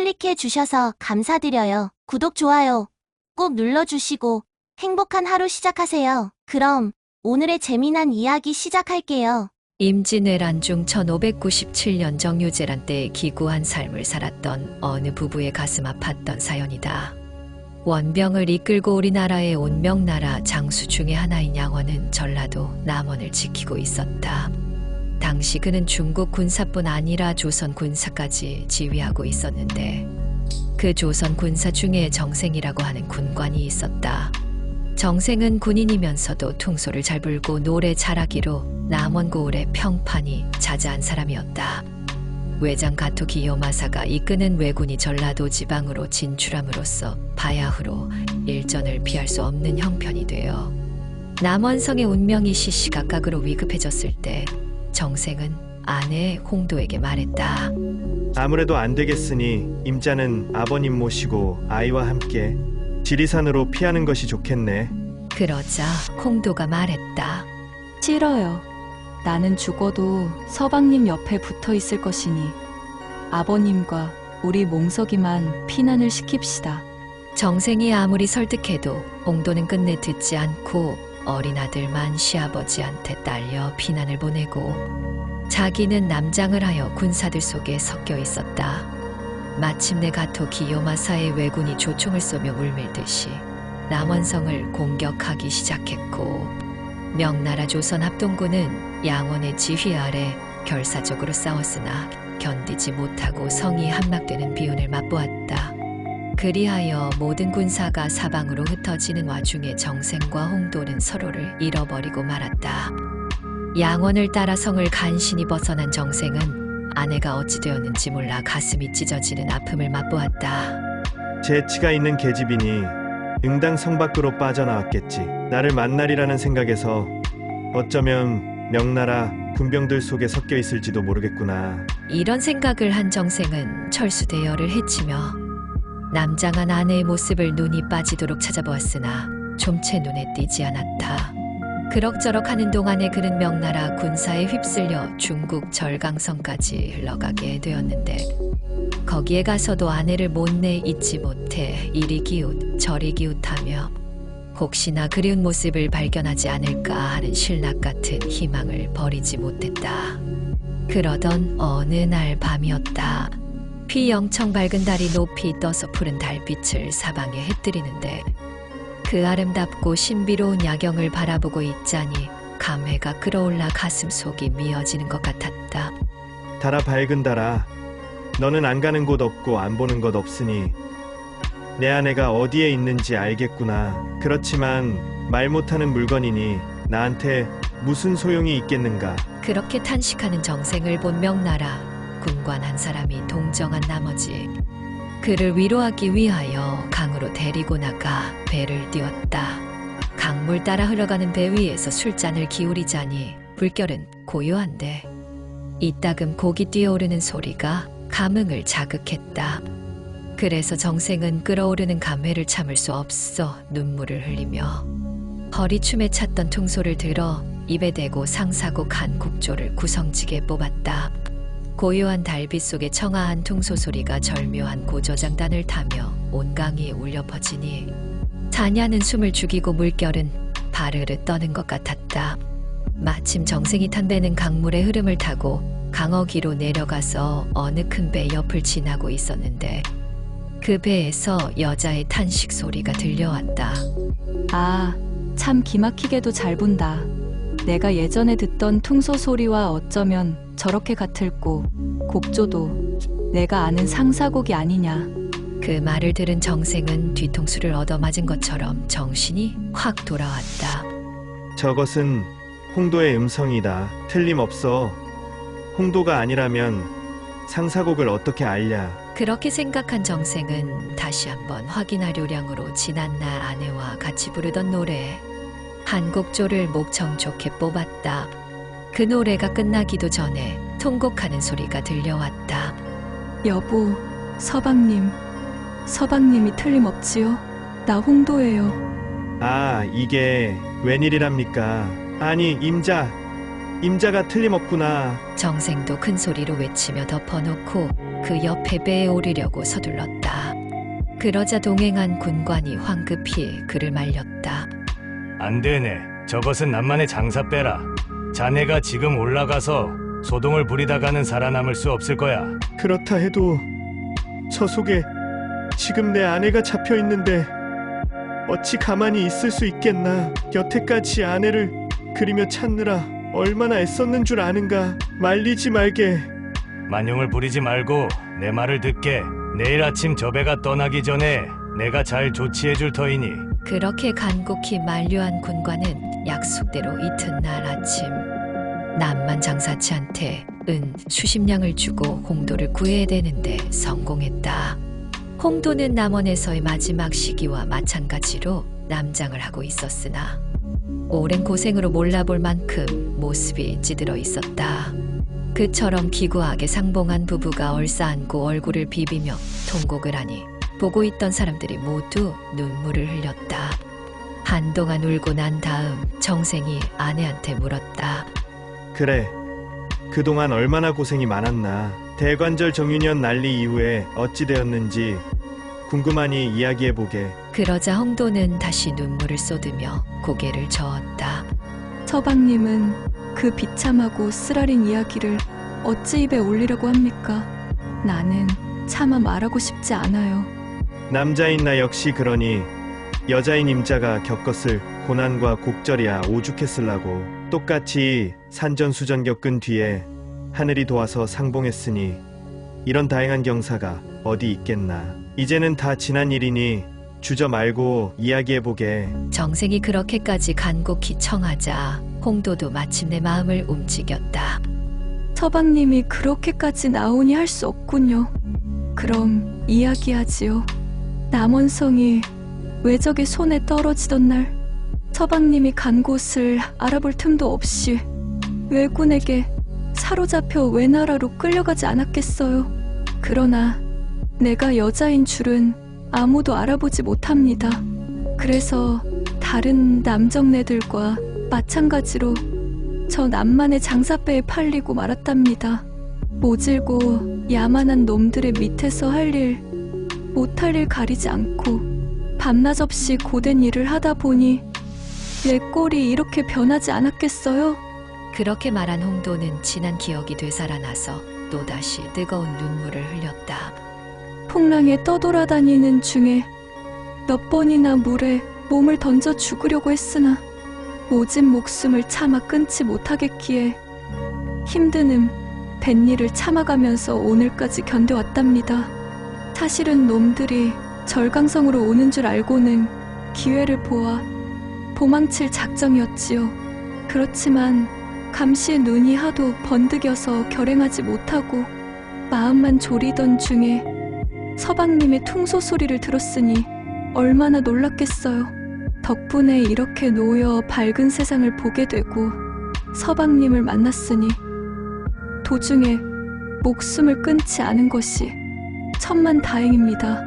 클릭해 주셔서 감사드려요. 구독, 좋아요 꼭 눌러주시고 행복한 하루 시작하세요. 그럼 오늘의 재미난 이야기 시작할게요. 임진왜란 중 1597년 정유재란 때에 기구한 삶을 살았던 어느 부부의 가슴 아팠던 사연이다. 원병을 이끌고 우리나라에 온 명나라 장수 중의 하나인 양원은 전라도 남원을 지키고 있었다. 당시 그는 중국 군사뿐 아니라 조선 군사까지 지휘하고 있었는데 그 조선 군사 중에 정생이라고 하는 군관이 있었다. 정생은 군인이면서도 퉁소를 잘 불고 노래 잘하기로 남원 고을의 평판이 자자한 사람이었다. 외장 가토 기요마사가 이끄는 왜군이 전라도 지방으로 진출함으로써 바야흐로 일전을 피할 수 없는 형편이 되어 남원성의 운명이 시시각각으로 위급해졌을 때 정생은 아내 홍도에게 말했다. 아무래도 안 되겠으니 임자는 아버님 모시고 아이와 함께 지리산으로 피하는 것이 좋겠네. 그러자 홍도가 말했다. 싫어요. 나는 죽어도 서방님 옆에 붙어 있을 것이니 아버님과 우리 몽석이만 피난을 시킵시다. 정생이 아무리 설득해도 홍도는 끝내 듣지 않고 어린 아들만 시아버지한테 딸려 피난을 보내고 자기는 남장을 하여 군사들 속에 섞여 있었다. 마침내 가토 기요마사의 왜군이 조총을 쏘며 물밀듯이 남원성을 공격하기 시작했고 명나라 조선 합동군은 양원의 지휘 아래 결사적으로 싸웠으나 견디지 못하고 성이 함락되는 비운을 맛보았다. 그리하여 모든 군사가 사방으로 흩어지는 와중에 정생과 홍도는 서로를 잃어버리고 말았다. 양원을 따라 성을 간신히 벗어난 정생은 아내가 어찌 되었는지 몰라 가슴이 찢어지는 아픔을 맛보았다. 재치가 있는 계집이니 응당 성 밖으로 빠져나왔겠지. 나를 만날이라는 생각에서 어쩌면 명나라 군병들 속에 섞여 있을지도 모르겠구나. 이런 생각을 한 정생은 철수 대열을 헤치며 남장한 아내의 모습을 눈이 빠지도록 찾아보았으나 좀채 눈에 띄지 않았다. 그럭저럭 하는 동안에 그는 명나라 군사에 휩쓸려 중국 절강성까지 흘러가게 되었는데 거기에 가서도 아내를 못내 잊지 못해 이리 기웃 저리 기웃하며 혹시나 그리운 모습을 발견하지 않을까 하는 신락 같은 희망을 버리지 못했다. 그러던 어느 날 밤이었다. 피 영청 밝은 달이 높이 떠서 푸른 달빛을 사방에 해뜨리는데 그 아름답고 신비로운 야경을 바라보고 있자니 감회가 끌어올라 가슴 속이 미어지는 것 같았다. 달아 밝은 달아. 너는 안 가는 곳 없고 안 보는 것 없으니 내 아내가 어디에 있는지 알겠구나. 그렇지만 말 못하는 물건이니 나한테 무슨 소용이 있겠는가. 그렇게 탄식하는 정생을 본 명나라 군관 한 사람이 동정한 나머지 그를 위로하기 위하여 강으로 데리고 나가 배를 띄웠다. 강물 따라 흘러가는 배 위에서 술잔을 기울이자니 물결은 고요한데 이따금 고기 뛰어오르는 소리가 감흥을 자극했다. 그래서 정생은 끓어오르는 감회를 참을 수 없어 눈물을 흘리며 허리춤에 찼던 퉁소를 들어 입에 대고 상사고 간 국조를 구성지게 뽑았다. 고요한 달빛 속에 청아한 퉁소 소리가 절묘한 고저장단을 타며 온 강이 울려 퍼지니 자냐는 숨을 죽이고 물결은 바르르 떠는 것 같았다. 마침 정생이 탄 배는 강물의 흐름을 타고 강어기로 내려가서 어느 큰 배 옆을 지나고 있었는데 그 배에서 여자의 탄식 소리가 들려왔다. 아, 참 기막히게도 잘 본다. 내가 예전에 듣던 퉁소 소리와 어쩌면 저렇게 같을꼬. 곡조도 내가 아는 상사곡이 아니냐. 그 말을 들은 정생은 뒤통수를 얻어맞은 것처럼 정신이 확 돌아왔다. 저것은 홍도의 음성이다. 틀림없어. 홍도가 아니라면 상사곡을 어떻게 알랴. 그렇게 생각한 정생은 다시 한번 확인하려량으로 지난날 아내와 같이 부르던 노래 한 곡조를 목청 좋게 뽑았다. 그 노래가 끝나기도 전에 통곡하는 소리가 들려왔다. 여보, 서방님. 서방님이 틀림없지요? 나 홍도예요. 아, 이게 웬일이랍니까? 아니, 임자. 임자가 틀림없구나. 정생도 큰 소리로 외치며 덮어놓고 그 옆에 배에 오르려고 서둘렀다. 그러자 동행한 군관이 황급히 그를 말렸다. 안 되네. 저것은 남만의 장사 빼라. 자네가 지금 올라가서 소동을 부리다가는 살아남을 수 없을 거야. 그렇다 해도 저 속에 지금 내 아내가 잡혀 있는데 어찌 가만히 있을 수 있겠나? 여태까지 아내를 그리며 찾느라 얼마나 애썼는 줄 아는가? 말리지 말게. 만용을 부리지 말고 내 말을 듣게. 내일 아침 저 배가 떠나기 전에 내가 잘 조치해 줄 터이니 그렇게 간곡히 만류한 군관은 약속대로 이튿날 아침 남만 장사치한테 은 수십 냥을 주고 홍도를 구해야 되는데 성공했다. 홍도는 남원에서의 마지막 시기와 마찬가지로 남장을 하고 있었으나 오랜 고생으로 몰라볼 만큼 모습이 찌들어 있었다. 그처럼 기구하게 상봉한 부부가 얼싸안고 얼굴을 비비며 통곡을 하니 보고 있던 사람들이 모두 눈물을 흘렸다. 한동안 울고 난 다음 정생이 아내한테 물었다. 그래. 그동안 얼마나 고생이 많았나. 대관절 정유년 난리 이후에 어찌 되었는지 궁금하니 이야기해보게. 그러자 홍도는 다시 눈물을 쏟으며 고개를 저었다. 서방님은 그 비참하고 쓰라린 이야기를 어찌 입에 올리려고 합니까? 나는 차마 말하고 싶지 않아요. 남자인 나 역시 그러니 여자인 임자가 겪었을 고난과 곡절이야 오죽했을라고 똑같이 산전수전 겪은 뒤에 하늘이 도와서 상봉했으니 이런 다행한 경사가 어디 있겠나 이제는 다 지난 일이니 주저 말고 이야기해보게 정생이 그렇게까지 간곡히 청하자 홍도도 마침내 마음을 움직였다. 서방님이 그렇게까지 나오니 할 수 없군요. 그럼 이야기하지요. 남원성이 외적의 손에 떨어지던 날 서방님이 간 곳을 알아볼 틈도 없이 왜군에게 사로잡혀 외나라로 끌려가지 않았겠어요. 그러나 내가 여자인 줄은 아무도 알아보지 못합니다. 그래서 다른 남정네들과 마찬가지로 저 남만의 장사배에 팔리고 말았답니다. 모질고 야만한 놈들의 밑에서 할 일, 못할 일 가리지 않고 밤낮 없이 고된 일을 하다 보니 내 꼴이 이렇게 변하지 않았겠어요? 그렇게 말한 홍도는 지난 기억이 되살아나서 또다시 뜨거운 눈물을 흘렸다. 풍랑에 떠돌아다니는 중에 몇 번이나 물에 몸을 던져 죽으려고 했으나 모진 목숨을 차마 끊지 못하겠기에 힘드는 뱃일을 참아가면서 오늘까지 견뎌왔답니다. 사실은 놈들이 절강성으로 오는 줄 알고는 기회를 보아 도망칠 작정이었지요. 그렇지만 감시의 눈이 하도 번득여서 결행하지 못하고 마음만 졸이던 중에 서방님의 퉁소 소리를 들었으니 얼마나 놀랐겠어요. 덕분에 이렇게 놓여 밝은 세상을 보게 되고 서방님을 만났으니 도중에 목숨을 끊지 않은 것이 천만 다행입니다.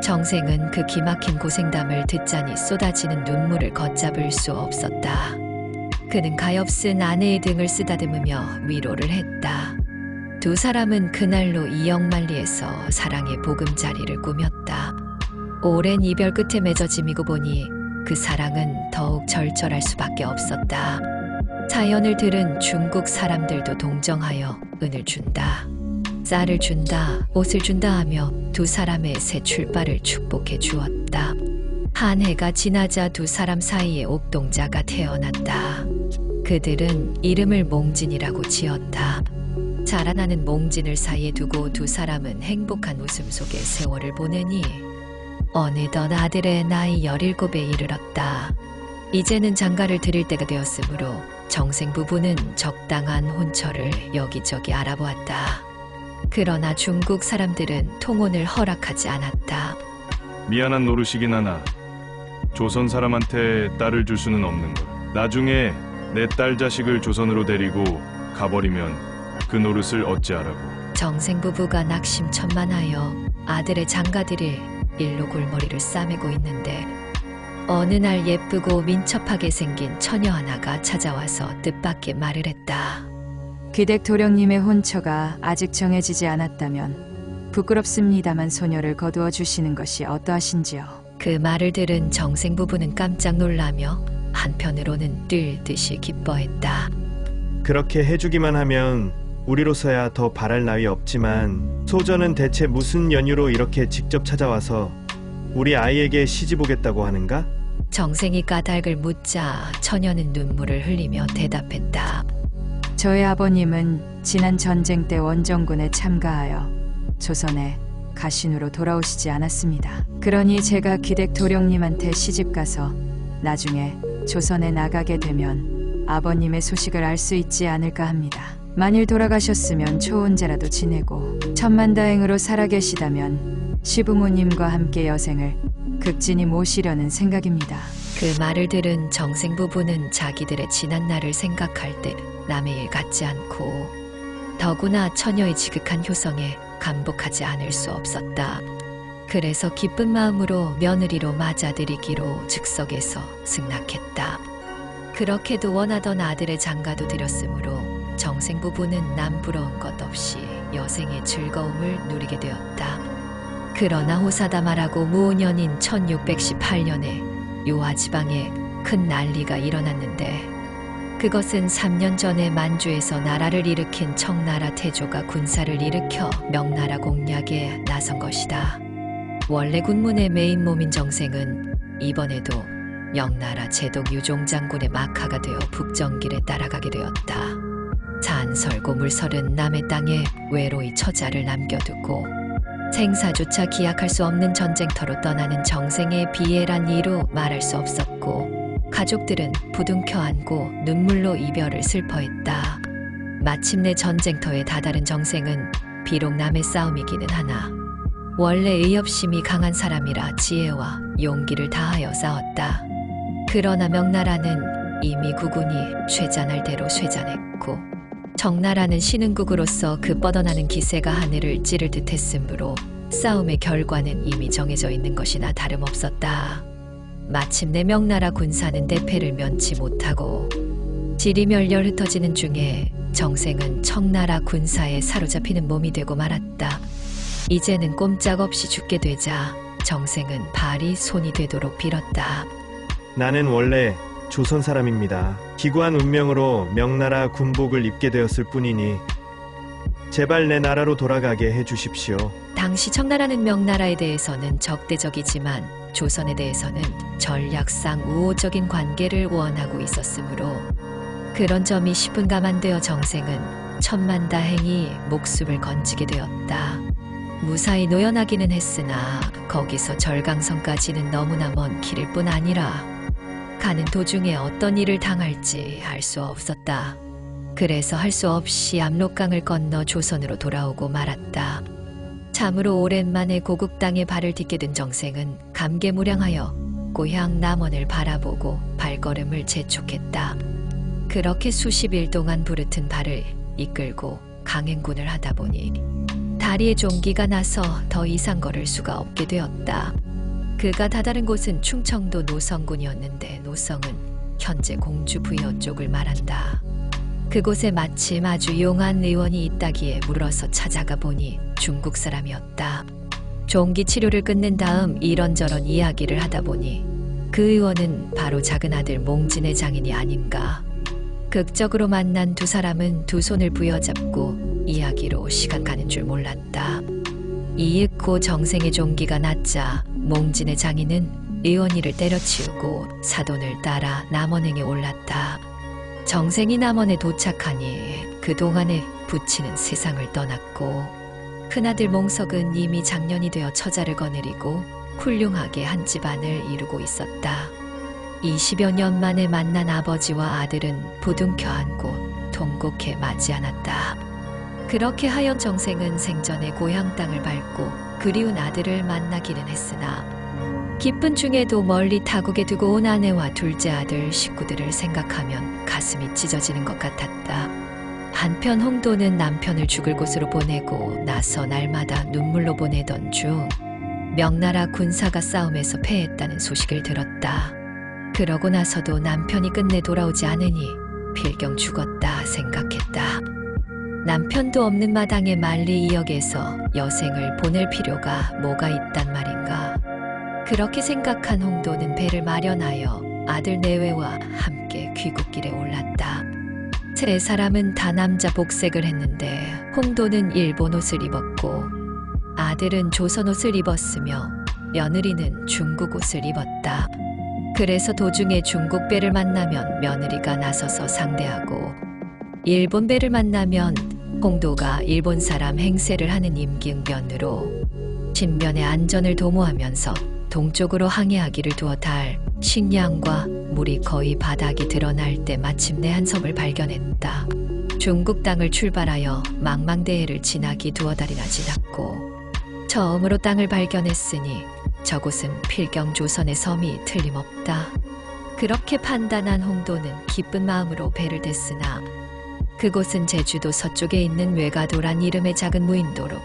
정생은 그 기막힌 고생담을 듣자니 쏟아지는 눈물을 걷잡을 수 없었다. 그는 가엾은 아내의 등을 쓰다듬으며 위로를 했다. 두 사람은 그날로 이영만리에서 사랑의 보금자리를 꾸몄다. 오랜 이별 끝에 맺어 짐이고 보니 그 사랑은 더욱 절절할 수밖에 없었다. 사연을 들은 중국 사람들도 동정하여 은을 준다. 쌀을 준다, 옷을 준다 하며 두 사람의 새 출발을 축복해 주었다. 한 해가 지나자 두 사람 사이에 옥동자가 태어났다. 그들은 이름을 몽진이라고 지었다. 자라나는 몽진을 사이에 두고 두 사람은 행복한 웃음 속에 세월을 보내니 어느덧 아들의 나이 17에 이르렀다. 이제는 장가를 드릴 때가 되었으므로 정생 부부는 적당한 혼처를 여기저기 알아보았다. 그러나 중국 사람들은 통혼을 허락하지 않았다. 미안한 노릇이긴 하나 조선 사람한테 딸을 줄 수는 없는 걸. 나중에 내 딸 자식을 조선으로 데리고 가버리면 그 노릇을 어찌하라고. 정생 부부가 낙심천만하여 아들의 장가들일 일로 골머리를 싸매고 있는데 어느 날 예쁘고 민첩하게 생긴 처녀 하나가 찾아와서 뜻밖의 말을 했다. 귀댁 도령님의 혼처가 아직 정해지지 않았다면 부끄럽습니다만 소녀를 거두어 주시는 것이 어떠하신지요? 그 말을 들은 정생 부부는 깜짝 놀라며 한편으로는 뛸 듯이 기뻐했다. 그렇게 해주기만 하면 우리로서야 더 바랄 나위 없지만 소전은 대체 무슨 연유로 이렇게 직접 찾아와서 우리 아이에게 시집 오겠다고 하는가? 정생이 까닭을 묻자 처녀는 눈물을 흘리며 대답했다. 저의 아버님은 지난 전쟁 때 원정군에 참가하여 조선에 가신으로 돌아오시지 않았습니다. 그러니 제가 기댁 도령님한테 시집 가서 나중에 조선에 나가게 되면 아버님의 소식을 알 수 있지 않을까 합니다. 만일 돌아가셨으면 초혼제라도 지내고 천만다행으로 살아계시다면 시부모님과 함께 여생을 극진히 모시려는 생각입니다. 그 말을 들은 정생 부부는 자기들의 지난 날을 생각할 때 남의 일 같지 않고 더구나 처녀의 지극한 효성에 감복하지 않을 수 없었다. 그래서 기쁜 마음으로 며느리로 맞아들이기로 즉석에서 승낙했다. 그렇게도 원하던 아들의 장가도 드렸으므로 정생 부부는 남 부러운 것 없이 여생의 즐거움을 누리게 되었다. 그러나 호사다마라고 무오년인 1618년에 요하 지방에 큰 난리가 일어났는데 그것은 3년 전에 만주에서 나라를 일으킨 청나라 태조가 군사를 일으켜 명나라 공략에 나선 것이다. 원래 군문의 메인 몸인 정생은 이번에도 명나라 제독 유종 장군의 막하가 되어 북정길에 따라가게 되었다. 산설고 물설은 남의 땅에 외로이 처자를 남겨두고 생사조차 기약할 수 없는 전쟁터로 떠나는 정생의 비애란 이로 말할 수 없었고 가족들은 부둥켜 안고 눈물로 이별을 슬퍼했다. 마침내 전쟁터에 다다른 정생은 비록 남의 싸움이기는 하나 원래 의협심이 강한 사람이라 지혜와 용기를 다하여 싸웠다. 그러나 명나라는 이미 구군이 쇠잔할 대로 쇠잔했고 정나라는 신흥국으로서 그 뻗어나는 기세가 하늘을 찌를 듯 했으므로 싸움의 결과는 이미 정해져 있는 것이나 다름없었다. 마침내 명나라 군사는 대패를 면치 못하고 지리멸렬 흩어지는 중에 정생은 청나라 군사에 사로잡히는 몸이 되고 말았다. 이제는 꼼짝없이 죽게 되자 정생은 발이 손이 되도록 빌었다. 나는 원래 조선 사람입니다. 기구한 운명으로 명나라 군복을 입게 되었을 뿐이니 제발 내 나라로 돌아가게 해주십시오. 당시 청나라는 명나라에 대해서는 적대적이지만 조선에 대해서는 전략상 우호적인 관계를 원하고 있었으므로 그런 점이 시분감안되어 정생은 천만 다행히 목숨을 건지게 되었다. 무사히 노연하기는 했으나 거기서 절강성까지는 너무나 먼 길일 뿐 아니라 가는 도중에 어떤 일을 당할지 알 수 없었다. 그래서 할 수 없이 압록강을 건너 조선으로 돌아오고 말았다. 참으로 오랜만에 고국 땅에 발을 딛게 된 정생은 감개무량하여 고향 남원을 바라보고 발걸음을 재촉했다. 그렇게 수십 일 동안 부르튼 발을 이끌고 강행군을 하다 보니 다리에 종기가 나서 더 이상 걸을 수가 없게 되었다. 그가 다다른 곳은 충청도 노성군이었는데 노성은 현재 공주 부여 쪽을 말한다. 그곳에 마침 아주 용한 의원이 있다기에 물어서 찾아가 보니 중국 사람이었다. 종기 치료를 끝낸 다음 이런저런 이야기를 하다 보니 그 의원은 바로 작은 아들 몽진의 장인이 아닌가. 극적으로 만난 두 사람은 두 손을 부여잡고 이야기로 시간 가는 줄 몰랐다. 이윽고 정생의 종기가 났자 몽진의 장인은 의원이를 때려치우고 사돈을 따라 남원행에 올랐다. 정생이 남원에 도착하니 그동안에 부치는 세상을 떠났고 큰아들 몽석은 이미 장년이 되어 처자를 거느리고 훌륭하게 한 집안을 이루고 있었다. 20여 년 만에 만난 아버지와 아들은 부둥켜 안고 통곡해 맞지 않았다. 그렇게 하연 정생은 생전에 고향 땅을 밟고 그리운 아들을 만나기는 했으나 기쁜 중에도 멀리 타국에 두고 온 아내와 둘째 아들 식구들을 생각하면 가슴이 찢어지는 것 같았다. 한편 홍도는 남편을 죽을 곳으로 보내고 나서 날마다 눈물로 보내던 중 명나라 군사가 싸움에서 패했다는 소식을 들었다. 그러고 나서도 남편이 끝내 돌아오지 않으니 필경 죽었다 생각했다. 남편도 없는 마당의 만리 이역에서 여생을 보낼 필요가 뭐가 있단 말인가. 그렇게 생각한 홍도는 배를 마련하여 아들 내외와 함께 귀국길에 올랐다. 세 사람은 다 남자 복색을 했는데 홍도는 일본 옷을 입었고 아들은 조선 옷을 입었으며 며느리는 중국 옷을 입었다. 그래서 도중에 중국 배를 만나면 며느리가 나서서 상대하고 일본 배를 만나면 홍도가 일본 사람 행세를 하는 임기응변으로 신변의 안전을 도모하면서 동쪽으로 항해하기를 두어 달 식량과 물이 거의 바닥이 드러날 때 마침내 한 섬을 발견했다. 중국 땅을 출발하여 망망대해를 지나기 두어 달이나 지났고 처음으로 땅을 발견했으니 저곳은 필경 조선의 섬이 틀림없다. 그렇게 판단한 홍도는 기쁜 마음으로 배를 댔으나 그곳은 제주도 서쪽에 있는 외가도란 이름의 작은 무인도로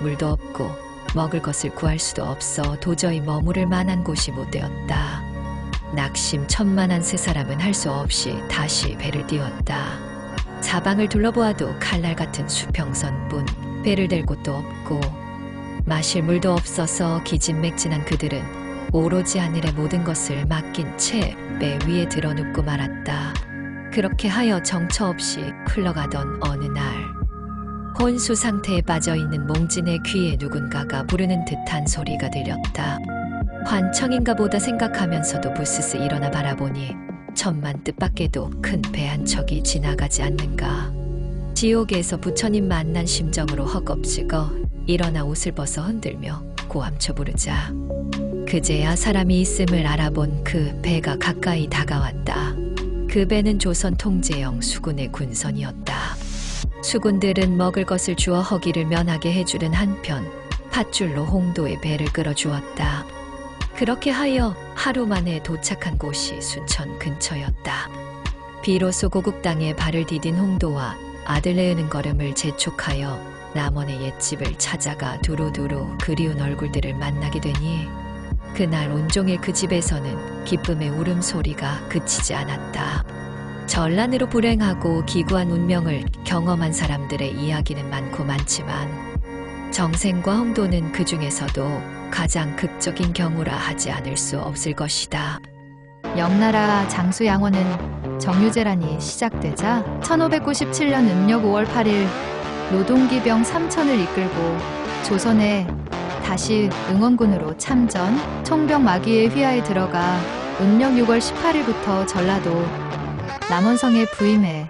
물도 없고 먹을 것을 구할 수도 없어 도저히 머무를 만한 곳이 못 되었다. 낙심 천만한 세 사람은 할 수 없이 다시 배를 띄웠다. 사방을 둘러보아도 칼날 같은 수평선뿐 배를 댈 곳도 없고 마실 물도 없어서 기진맥진한 그들은 오로지 하늘의 모든 것을 맡긴 채 배 위에 드러눕고 말았다. 그렇게 하여 정처 없이 흘러가던 어느 날 혼수 상태에 빠져 있는 몽진의 귀에 누군가가 부르는 듯한 소리가 들렸다. 환청인가 보다 생각하면서도 부스스 일어나 바라보니 천만 뜻밖에도 큰 배 한 척이 지나가지 않는가. 지옥에서 부처님 만난 심정으로 허겁지거 일어나 옷을 벗어 흔들며 고함쳐 부르자. 그제야 사람이 있음을 알아본 그 배가 가까이 다가왔다. 그 배는 조선 통제영 수군의 군선이었다. 수군들은 먹을 것을 주어 허기를 면하게 해주는 한편 팥줄로 홍도의 배를 끌어주었다. 그렇게 하여 하루 만에 도착한 곳이 순천 근처였다. 비로소 고국 땅에 발을 디딘 홍도와 아들 내으는 걸음을 재촉하여 남원의 옛집을 찾아가 두루두루 그리운 얼굴들을 만나게 되니 그날 온종일 그 집에서는 기쁨의 울음소리가 그치지 않았다. 전란으로 불행하고 기구한 운명을 경험한 사람들의 이야기는 많고 많지만 정생과 홍도는 그 중에서도 가장 극적인 경우라 하지 않을 수 없을 것이다. 명나라 장수 양원은 정유재란이 시작되자 1597년 음력 5월 8일 노동기병 3천을 이끌고 조선에 다시 응원군으로 참전, 총병 마기의 휘하에 들어가 음력 6월 18일부터 전라도 남원성에 부임해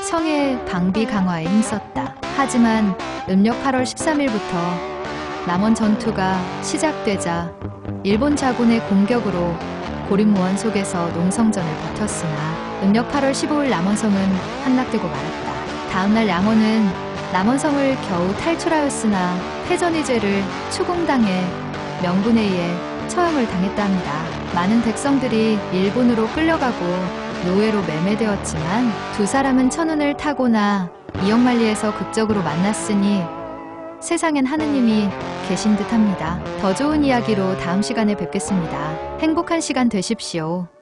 성의 방비 강화에 힘썼다. 하지만 음력 8월 13일부터 남원 전투가 시작되자 일본 자군의 공격으로 고립무원 속에서 농성전을 버텼으나 음력 8월 15일 남원성은 함락되고 말았다. 다음날 양원은 남원성을 겨우 탈출하였으나 패전의죄를 추궁당해 명군에 의해 처형을 당했답니다. 많은 백성들이 일본으로 끌려가고 노예로 매매되었지만 두 사람은 천운을 타고나 이역만리에서 극적으로 만났으니 세상엔 하느님이 계신 듯합니다. 더 좋은 이야기로 다음 시간에 뵙겠습니다. 행복한 시간 되십시오.